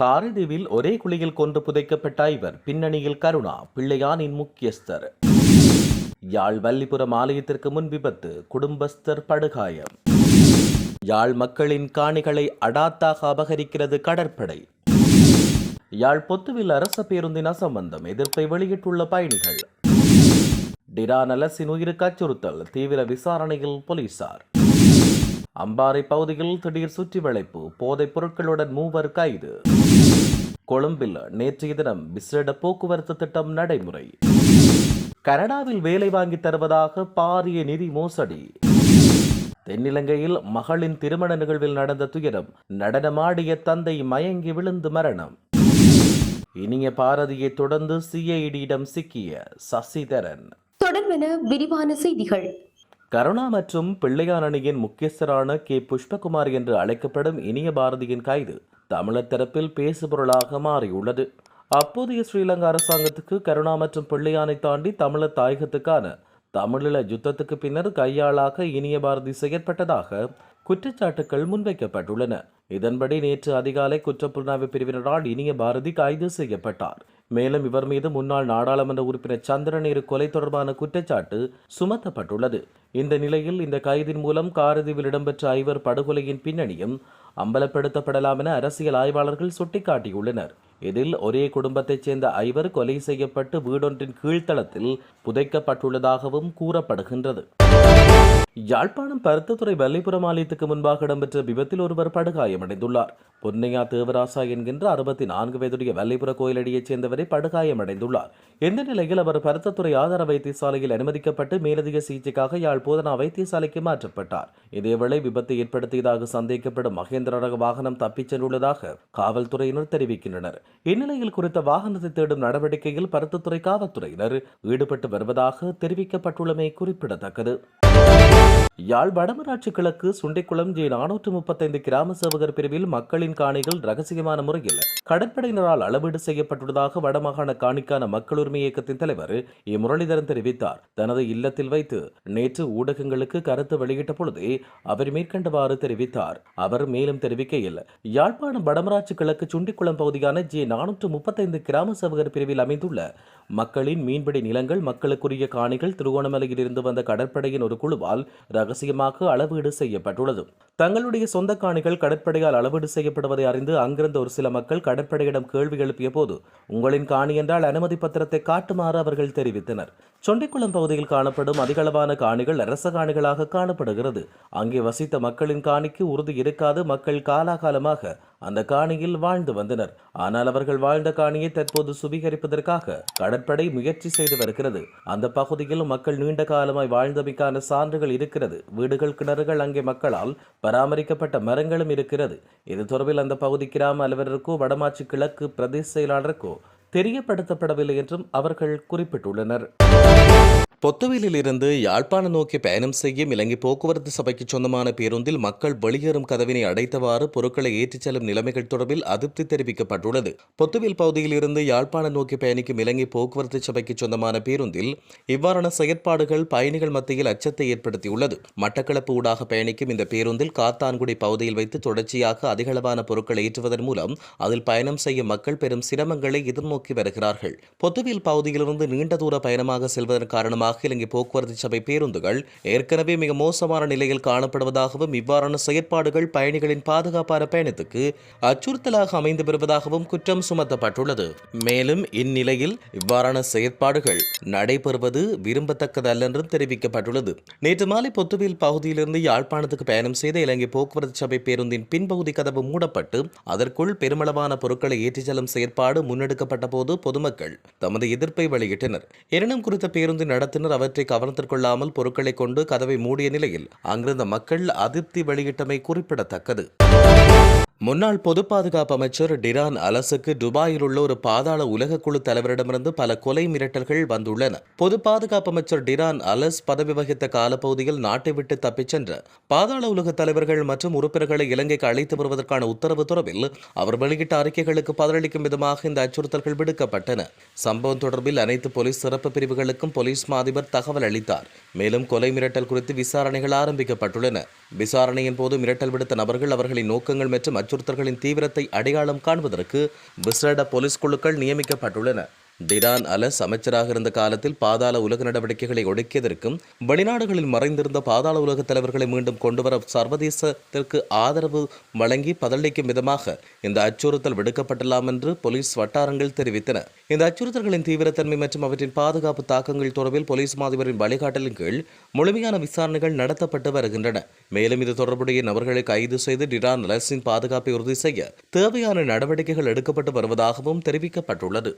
காரதீவில் ஒரே குழியில் கொண்டு புதைக்கப்பட்ட ஐவர் பின்னணியில் கருணா பிள்ளையானின் முக்கியஸ்தர். யாழ் வல்லிபுரம் ஆலயத்திற்கு முன் விபத்து குடும்பஸ்தர் படுகாயம். யாழ் மக்களின் காணிகளை அடாத்தாக அபகரிக்கிறது கடற்படை. யாழ் பொத்துவில் அரச பேருந்தின் அசம்பந்தம் எதிர்ப்பை வெளியிட்டுள்ள பயணிகள். டிரானலசின் உயிருக்கு அச்சுறுத்தல் தீவிர விசாரணையில் போலீசார். அம்பாறை பகுதியில் திடீர் சுற்றி வளைப்பு போதைப் பொருட்களுடன் மூவர் கைது. கொழும்பில் நேற்றைய தினம் விசேட போக்குவரத்து திட்டம் நடைமுறை. கனடாவில் வேலை வாங்கி தருவதாக பாரிய நிதி மோசடி. தென்னிலங்கையில் மகளின் திருமண நிகழ்வில் நடந்த துயரம் நடனமாடிய தந்தை மயங்கி விழுந்து மரணம். இனிய பாரதியை தொடர்ந்து சிஐடியிடம் சிக்கிய சசிதரன். தொடர்பென விரிவான செய்திகள். கருணா மற்றும் பிள்ளையார் அணியின் முக்கியஸ்தரான கே. புஷ்பகுமார் என்று அழைக்கப்படும் இனிய பாரதியின் கைது. தமிழர் தரப்பில் பேசுபொருளாக மாறியுள்ளது. அப்போதைய ஸ்ரீலங்கா அரசாங்கத்துக்கு கருணா மற்றும் பிள்ளையானை தாண்டி தமிழர் தாயகத்துக்கான தமிழீழ யுத்தத்துக்கு பின்னர் கையாளாக இனிய பாரதி செயற்பட்டதாக குற்றச்சாட்டுகள் முன்வைக்கப்பட்டுள்ளன. இதன்படி நேற்று அதிகாலை குற்றப்புலனாய்வு பிரிவினரால் இனிய பாரதி கைது செய்யப்பட்டார். மேலும் இவர் மீது முன்னாள் நாடாளுமன்ற உறுப்பினர் சந்திரநேரு கொலை தொடர்பான குற்றச்சாட்டு சுமத்தப்பட்டுள்ளது. இந்த நிலையில் இந்த கைதின் மூலம் காரதீவில் இடம்பெற்ற ஐவர் படுகொலையின் பின்னணியும் அம்பலப்படுத்தப்படலாம் என அரசியல் ஆய்வாளர்கள் சுட்டிக்காட்டியுள்ளனர். இதில் ஒரே குடும்பத்தைச் சேர்ந்த ஐவர் கொலை செய்யப்பட்டு வீடொன்றின் கீழ்த்தளத்தில் புதைக்கப்பட்டுள்ளதாகவும் கூறப்படுகின்றது. யாழ்ப்பாணம் பருத்தத்துறை வல்லிபுரம் ஆலயத்துக்கு முன்பாக இடம்பெற்ற விபத்தில் ஒருவர் படுகாயமடைந்துள்ளார். பொன்னையா தேவராசா என்கின்ற அறுபத்தி நான்கு வயதுடைய வல்லிபுர கோயிலடியைச் சேர்ந்தவரை படுகாயமடைந்துள்ளார். இந்த நிலையில் அவர் பருத்தத்துறை ஆதார வைத்தியசாலையில் அனுமதிக்கப்பட்டு மேலதிக சிகிச்சைக்காக யாழ் போதனா வைத்தியசாலைக்கு மாற்றப்பட்டார். இதேவேளை விபத்தை ஏற்படுத்தியதாக சந்தேகிக்கப்படும் மகேந்திர ரக வாகனம் தப்பிச் சென்றுள்ளதாக காவல்துறையினர் தெரிவிக்கின்றனர். இந்நிலையில் குறித்த வாகனத்தை தேடும் நடவடிக்கையில் பருத்தத்துறை காவல்துறையினர் ஈடுபட்டு வருவதாக தெரிவிக்கப்பட்டுள்ளமை குறிப்பிடத்தக்கது. யாழ் வடமராட்சி கிழக்கு சுண்டைக்குளம் ஜி நானூற்று முப்பத்தைந்து கிராம சேவகர் பிரிவில் மக்களின் காணிகள் ரகசியமான முறையில் கடற்படையினரால் அளவீடு செய்யப்பட்டுள்ளதாக வடமாகாண காணிக்கான மக்கள் உரிமை இயக்கத்தின் தலைவர் இ முரளிதரன் தெரிவித்தார். தனது இல்லத்தில் வைத்து நேற்று ஊடகங்களுக்கு கருத்து வெளியிட்ட பொழுது அவர் மேற்கண்டவாறு தெரிவித்தார். அவர் மேலும் தெரிவிக்கையில் யாழ்ப்பாணம் வடமராட்சி கிழக்கு சுண்டிக்குளம் பகுதியான ஜி நானூற்று முப்பத்தைந்து கிராம சேவகர் பிரிவில் அமைந்துள்ள மக்களின் மீன்பிடி நிலங்கள் மக்களுக்குரிய காணிகள் திருகோணமலையில் இருந்து வந்த கடற்படையின் ஒரு குழுவால் ரகசியமாக அளவீடு செய்யப்பட்டுள்ளது. தங்களுடைய சொந்த காணிகள் கடற்படையால் அளவீடு செய்யப்படுவதை அறிந்து அங்கிருந்த ஒரு சில மக்கள் கடற்படையிடம் கேள்வி எழுப்பிய போது உங்களின் காணி என்றால் அனுமதி பத்திரத்தை காட்டுமாறு அவர்கள் தெரிவித்தனர். சொண்டிக்குளம் பகுதியில் காணப்படும் அதிகளவான காணிகள் அரச காணிகளாக காணப்படுகிறது. அங்கே வசித்த மக்களின் காணிக்கு உறுதி இருக்காது. மக்கள் காலாகாலமாக அந்த காணியில் வாழ்ந்து வந்தனர். ஆனால் அவர்கள் வாழ்ந்த காணியை தற்போது சுவீகரிப்பதற்காக கடற்படை முயற்சி செய்து வருகிறது. அந்த பகுதியில் மக்கள் நீண்ட காலமாய் வாழ்ந்தமைக்கான சான்றுகள் இருக்கிறது. வீடுகள் கிணறுகள் அங்கே மக்களால் பராமரிக்கப்பட்ட மரங்களும் இருக்கிறது. இது தொடர்பில் அந்த பகுதி கிராம அலுவலருக்கோ வடமாட்சி கிழக்கு பிரதேச செயலாளருக்கோ தெரியப்படுத்தப்படவில்லை என்றும் அவர்கள் குறிப்பிட்டுள்ளனர். பொத்துவிலிருந்து யாழ்ப்பாணம் நோக்கி பயணம் செய்யும் இலங்கை போக்குவரத்து சபைக்கு சொந்தமான பேருந்தில் மக்கள் வெளியேறும் கதவினை அடைத்தவாறு பொருட்களை ஏற்றிச் செல்லும் நிலைமைகள் தொடர்பில் அதிருப்தி தெரிவிக்கப்பட்டுள்ளது. பொத்துவில் பகுதியில் இருந்து யாழ்ப்பாணம் நோக்கி பயணிக்கும் இலங்கை போக்குவரத்து சபைக்கு சொந்தமான பேருந்தில் இவ்வாறான செயற்பாடுகள் பயணிகள் மத்தியில் அச்சத்தை ஏற்படுத்தியுள்ளது. மட்டக்களப்பு ஊடாக பயணிக்கும் இந்த பேருந்தில் காத்தான்குடி பகுதியில் வைத்து தொடர்ச்சியாக அதிகளவான பொருட்களை ஏற்றுவதன் மூலம் அதில் பயணம் செய்யும் மக்கள் பெரும் சிரமங்களை எதிர்நோக்கி வருகிறார்கள். பொத்துவில் பகுதியிலிருந்து நீண்ட தூர பயணமாக செல்வதன் காரணமாக இலங்கை போக்குவரத்து சபை பேருந்துகள் ஏற்கனவே மிக மோசமான நிலையில் காணப்படுவதாகவும் இவ்வாறான செயற்பாடுகள் பயணிகளின் பாதுகாப்பான பயணத்துக்கு அச்சுறுத்தலாக அமைந்து வருவதாகவும் குற்றம் சுமத்தப்பட்டுள்ளது. மேலும் இந்நிலையில் இவ்வாறான செயற்பாடுகள் நடைபெறுவது விரும்பத்தக்கதல்ல என்றும் தெரிவிக்கப்பட்டுள்ளது. நேற்று மாலை பொத்துவில் பகுதியிலிருந்து யாழ்ப்பாணத்துக்கு பயணம் செய்த இலங்கை போக்குவரத்து சபை பேருந்தின் பின்பகுதி கதவு மூடப்பட்டு அதற்குள் பெருமளவான பொருட்களை ஏற்றிச் செல்லும் செயற்பாடு முன்னெடுக்கப்பட்ட போது பொதுமக்கள் தமது எதிர்ப்பை வெளியிட்டனர். எனினும் குறித்த பேருந்து நடத்தின நடத்தினர் அவற்றை கவனத்திற்கொள்ளாமல் பொருட்களை கொண்டு கதவை மூடிய நிலையில் அங்கிருந்த மக்கள் அதிருப்தி வெளியிட்டமை குறிப்பிடத்தக்கது. முன்னாள் பொது பாதுகாப்பு அமைச்சர் டிரான் அலசுக்கு துபாயில் உள்ள ஒரு பாதாள உலக குழு தலைவரிடமிருந்து பல கொலை மிரட்டல்கள் வந்துள்ளன. பொது பாதுகாப்பு அமைச்சர் டிரான் அலஸ் பதவி வகித்த காலப்பகுதியில் நாட்டை விட்டு தப்பிச் சென்ற பாதாள உலக தலைவர்கள் மற்றும் உறுப்பினர்களை இலங்கைக்கு அழைத்து வருவதற்கான உத்தரவு தொடர்பில் அவர் வெளியிட்ட அறிக்கைகளுக்கு பதிலளிக்கும் விதமாக இந்த அச்சுறுத்தல்கள் விடுக்கப்பட்டன. சம்பவம் தொடர்பில் அனைத்து போலீஸ் சிறப்பு பிரிவுகளுக்கும் போலீஸ் மாதிபர் தகவல் அளித்தார். மேலும் கொலை மிரட்டல் குறித்து விசாரணைகள் ஆரம்பிக்கப்பட்டுள்ளன. விசாரணையின் போது மிரட்டல் விடுத்த நபர்கள் அவர்களின் நோக்கங்கள் மற்றும் அச்சுறுத்தல்களின் தீவிரத்தை அடையாளம் காண்பதற்கு விசேட போலீஸ் குழுக்கள் நியமிக்கப்பட்டுள்ளன. டிடான் அலஸ் அமைச்சராக இருந்த காலத்தில் பாதாள உலக நடவடிக்கைகளை ஒடுக்கியதற்கும் வெளிநாடுகளில் மறைந்திருந்த பாதாள உலக தலைவர்களை மீண்டும் கொண்டுவர சர்வதேசத்திற்கு ஆதரவு வழங்கி பதிலளிக்கும் விதமாக இந்த அச்சுறுத்தல் விடுக்கப்படலாம் என்று போலீஸ் வட்டாரங்கள் தெரிவித்தன. இந்த அச்சுறுத்தல்களின் தீவிரத்தன்மை மற்றும் அவற்றின் பாதுகாப்பு தாக்கங்கள் தொடர்பில் போலீஸ் மாதிபரின் வழிகாட்டலின் கீழ் முழுமையான விசாரணைகள் நடத்தப்பட்டு வருகின்றன. மேலும் இது தொடர்புடைய நபர்களை கைது செய்து டிரான் அலஸின் பாதுகாப்பை உறுதி செய்ய தேவையான நடவடிக்கைகள் எடுக்கப்பட்டு வருவதாகவும் தெரிவிக்கப்பட்டுள்ளது.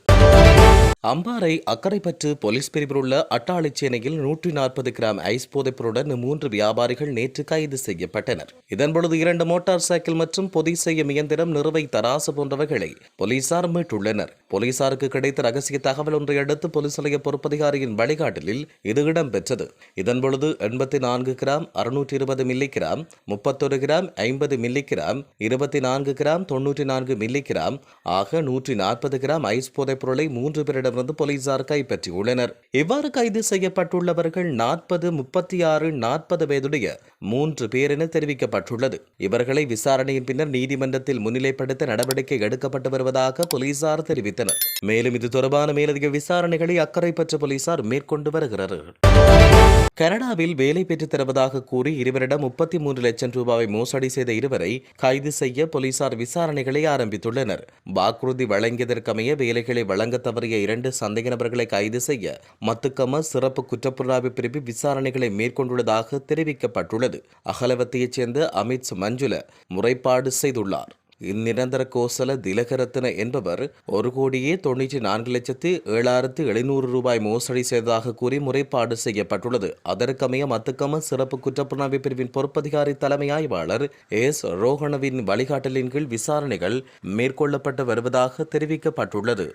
அம்பாறை அக்கரைப்பற்று போலீஸ் பிரிவில் உள்ள அட்டாளிச்சேனையில் நூற்றி நாற்பது கிராம் ஐஸ் போதைப்பொருடன் மூன்று வியாபாரிகள் நேற்று கைது செய்யப்பட்டனர். இதன்பொழுது இரண்டு மோட்டார் சைக்கிள் மற்றும் பொதி செய்யும் இயந்திரம் நிறுவை தராசு போன்றவைகளை போலீசார் மீட்டுள்ளனர். போலீசாருக்கு கிடைத்த ரகசிய தகவல் ஒன்றை அடுத்து போலீஸ் நிலைய பொறுப்பதிகாரியின் வழிகாட்டலில் இது இடம்பெற்றது. இதன்பொழுது எண்பத்தி நான்கு கிராம் அறுநூற்றி இருபது மில்லி கிராம் முப்பத்தொரு கிராம் ஐம்பது மில்லி கிராம் இருபத்தி நான்கு கிராம் தொன்னூற்றி நான்கு மில்லி கிராம் ஆக நூற்றி நாற்பது கிராம் ஐஸ் போதைப்பொருளை மூன்று பேரிடமிருந்து போலீசார் கைப்பற்றியுள்ளனர். இவ்வாறு கைது செய்யப்பட்டுள்ளவர்கள் நாற்பது முப்பத்தி ஆறு நாற்பது வயதுடைய மூன்று பேர் என தெரிவிக்கப்பட்டுள்ளது. இவர்களை விசாரணையின் பின்னர் நீதிமன்றத்தில் முன்னிலைப்படுத்த நடவடிக்கை எடுக்கப்பட்டு வருவதாக போலீசார் தெரிவித்தனர். மேலும் இது தொடர்பான மேலதிக விசாரணைகளை அக்கறை பற்ற போலீசார் மேற்கொண்டு வருகிறார்கள். கனடாவில் வேலை பெற்றுத் தருவதாக கூறி இருவரிடம் முப்பத்தி மூன்று லட்சம் ரூபாவை மோசடி செய்த இருவரை கைது செய்ய போலீசார் விசாரணைகளை ஆரம்பித்துள்ளனர். வாக்குறுதி வழங்கியதற்கமைய வேலைகளை வழங்க தவறிய இரண்டு சந்தேக நபர்களை கைது செய்ய மத்துக்கம சிறப்பு குற்றப்புலனாய்வு பிரிவு விசாரணைகளை மேற்கொண்டுள்ளதாக தெரிவிக்கப்பட்டுள்ளது. அகலவத்தையைச் சேர்ந்த அமித் மஞ்சுல முறைப்பாடு செய்துள்ளார். இந்நிரந்தர கோசல திலகரத்ன என்பவர் ஒரு கோடியே தொண்ணூற்றி நான்கு லட்சத்து ஏழாயிரத்து எழுநூறு ரூபாய் மோசடி செய்ததாக கூறி முறைப்பாடு செய்யப்பட்டுள்ளது. அதற்கமைய மத்துக்கம சிறப்பு குற்றப்புலனாய்வு பிரிவின் பொறுப்பதிகாரி தலைமை ஆய்வாளர் எஸ். ரோஹணவின் வழிகாட்டலின் கீழ் விசாரணைகள் மேற்கொள்ளப்பட்டு வருவதாக தெரிவிக்கப்பட்டுள்ளது.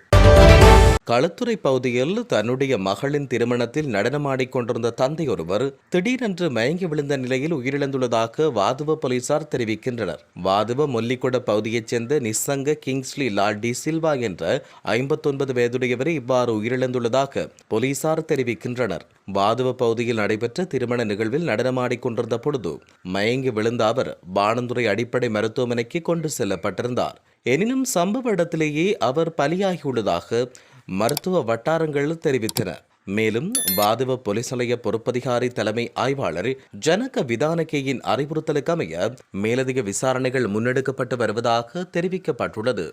களத்துறை பகுதியில் தன்னுடைய மகளின் திருமணத்தில் நடனமாடிக்கொண்டிருந்த தந்தை ஒருவர் திடீரென்று மயங்கி விழுந்த நிலையில் உயிரிழந்துள்ளதாக வாதுவ போலீசார் தெரிவிக்கின்றனர். வாதுவ மொல்லிக்கொட பகுதியைச் சேர்ந்த நிசங்க கிங்ஸ்லி லால் டி சில்வா என்ற ஐம்பத்தொன்பது வயதுடையவரை இவ்வாறு உயிரிழந்துள்ளதாக போலீசார் தெரிவிக்கின்றனர். வாதுவ பகுதியில் நடைபெற்ற திருமண நிகழ்வில் நடனமாடிக்கொண்டிருந்த பொழுது மயங்கி விழுந்த அவர் பானந்துறை அடிப்படை மருத்துவமனைக்கு கொண்டு செல்லப்பட்டிருந்தார். எனினும் சம்பவ இடத்திலேயே அவர் பலியாகியுள்ளதாக மருத்துவ வட்டாரங்கள் தெரிவித்தன. மேலும் வாதுவ போலீஸ் நிலைய பொறுப்பதிகாரி தலைமை ஆய்வாளர் ஜனக விதானகேயின் அறிவுறுத்தலுக்கமைய மேலதிக விசாரணைகள் முன்னெடுக்கப்பட்டு வருவதாக தெரிவிக்கப்பட்டுள்ளது.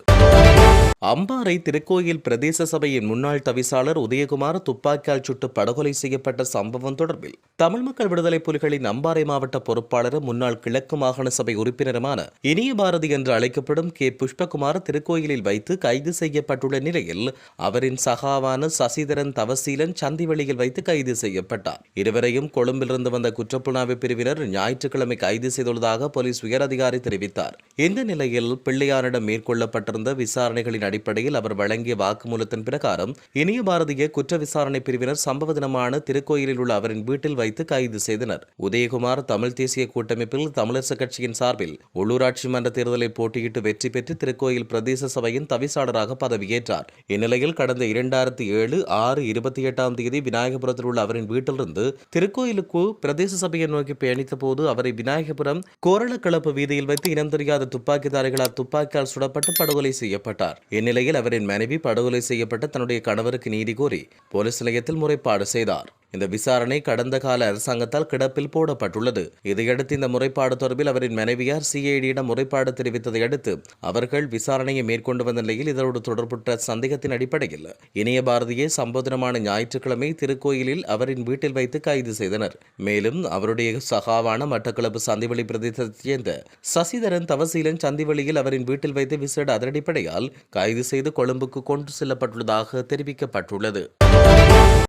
அம்பாறை திருக்கோயில் பிரதேச சபையின் முன்னாள் தவிசாளர் உதயகுமார் துப்பாக்கியால் சுட்டு படுகொலை செய்யப்பட்ட சம்பவம் தொடர்பில் தமிழ் மக்கள் விடுதலை புலிகளின் அம்பாறை மாவட்ட பொறுப்பாளரும் முன்னாள் கிழக்கு மாகாண சபை உறுப்பினருமான இனிய பாரதி என்று அழைக்கப்படும் கே. புஷ்பகுமார் திருக்கோயிலில் வைத்து கைது செய்யப்பட்டுள்ள நிலையில் அவரின் சகாவான சசிதரன் தவசீலன் சந்திவெளியில் வைத்து கைது செய்யப்பட்டார். இருவரையும் கொழும்பிலிருந்து வந்த குற்றப்புலனாய்வு பிரிவினர் ஞாயிற்றுக்கிழமை கைது செய்துள்ளதாக போலீஸ் உயரதிகாரி தெரிவித்தார். இந்த நிலையில் பிள்ளையாரிடம் மேற்கொள்ளப்பட்டிருந்த விசாரணைகளின் அடிப்படையில் அவர் வழங்கிய வாக்குமூலத்தின் பிரகாரம் இனிய பாரதிய குற்ற விசாரணை பிரிவினர் சம்பவ தினமான திருக்கோயிலில் உள்ள அவரின் வீட்டில் வைத்து கைது செய்தனர். உதயகுமார் தமிழ் தேசிய கூட்டமைப்பில் தமிழரசு கட்சியின் சார்பில் உள்ளூராட்சி மன்ற தேர்தலில் போட்டியிட்டு வெற்றி பெற்று திருக்கோயில் பிரதேச சபையின் தவிசாளராக பதவியேற்றார். இந்நிலையில் கடந்த இரண்டாயிரத்தி ஏழு ஆறு இருபத்தி எட்டாம் தேதி விநாயகபுரத்தில் உள்ள அவரின் வீட்டிலிருந்து திருக்கோயிலுக்கு பிரதேச சபையை நோக்கி பயணித்த போது அவரை விநாயகபுரம் கோரளக்கிளப்பு வீதியில் வைத்து இனம் தெரியாத துப்பாக்கிதாரிகளால் துப்பாக்கியால் சுடப்பட்டு படுகொலை செய்யப்பட்டார். இந்நிலையில் அவரின் மனைவி படுகொலை செய்யப்பட்ட தன்னுடைய கணவருக்கு நீதி கோரி போலீஸ் நிலையத்தில் முறைப்பாடு செய்தார். இந்த விசாரணை கடந்த கால அரசாங்கத்தால் கிடப்பில் போடப்பட்டுள்ளது. இதையடுத்து இந்த முறைப்பாடு தொடர்பில் அவரின் மனைவியார் சிஐடியிடம் முறைப்பாடு தெரிவித்ததை அடுத்து அவர்கள் விசாரணையை மேற்கொண்டு வந்த நிலையில் இதனோடு தொடர்புற்ற சந்தேகத்தின் அடிப்படையில் இணைய பாரதியை சம்போதனமான ஞாயிற்றுக்கிழமை திருக்கோயிலில் அவரின் வீட்டில் வைத்து கைது செய்தனர். மேலும் அவருடைய சகாவான மட்டக்களப்பு சந்திவெளி பிரதேசத்தைச் சேர்ந்த சசிதரன் தவசீலன் சந்திவெளியில் அவரின் வீட்டில் வைத்து விசேட அதனடிப்படையால் கைது செய்து கொழும்புக்கு கொண்டு செல்லப்பட்டுள்ளதாக தெரிவிக்கப்பட்டுள்ளது.